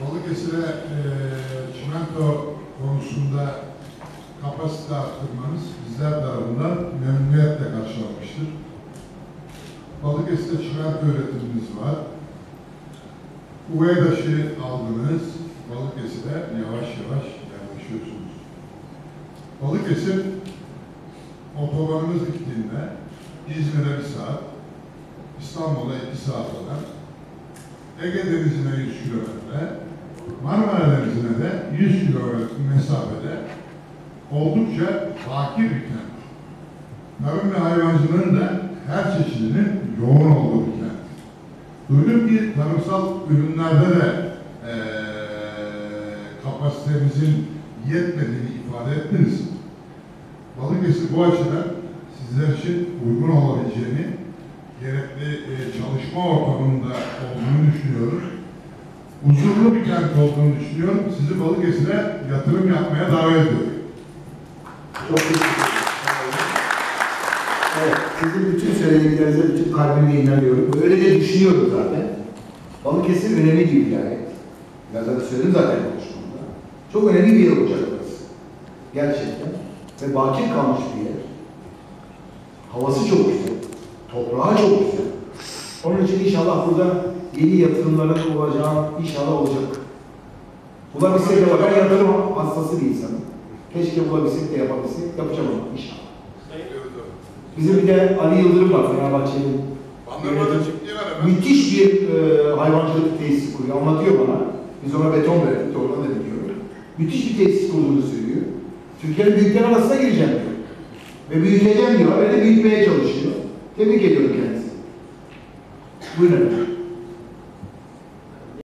Balıkesir'e eee çimento konusunda kapasite arttırmanız bizler tarafından memnuniyetle karşılanmıştır. Balıkesir'de çimento üretimimiz var. Uveydaş'ı aldınız, Balıkesir'e yavaş yavaş yerleşiyorsunuz. Balıkesir otobanımız bittiğinde İzmir'e bir saat, İstanbul'a iki saat kadar, Ege Denizi'ne 100 kilometre, Marmara Denizi'ne de 100 kilometre mesafede oldukça fakir bir kent. Tarım ve hayvancılığın da her çeşidinin yoğun olduğu bir kent. Duydum ki tarımsal ürünlerde de eee kapasitemizin yetmediğini ifade ettiniz. Balıkesir bu açıdan sizler için uygun olabileceğini, gerekli e, çalışma ortamında olduğunu düşünüyorum. Huzurlu bir kent olduğunu düşünüyorum. Sizi Balıkesir'e yatırım yapmaya davet ediyorum. Çok teşekkür ederim. Evet, sizin bütün söylediklerinize bütün kalbimle inanıyorum. Öyle de düşünüyorum zaten. Balıkesir önemli bir vilayet. Ben zaten söyledim zaten konuşmamda. Çok önemli bir yer olacak burası. Gerçekten. Ve bakir kalmış bir yer. Havası çok güzel. Toprağı çok güzel. Onun için inşallah burada yeni yatırımların olacağı inşallah olacak. Bulabilsek de. Ben yatırım hastası bir insanım. Keşke bulabilsek de yapabilsek. Yapacağım ama inşallah. Bizim bir de Ali Yıldırım var Fenerbahçe'nin. Müthiş bir e, hayvancılık tesisi kuruyor. Anlatıyor bana. Biz ona beton verdik. Oradan da biliyorum. Müthiş bir tesis kurduğunu söylüyor. Türkiye'nin büyükler arasına gireceğim diyor. Ve büyüteceğim diyor. Ve de büyütmeye çalışıyor. Let me get your guess. We don't.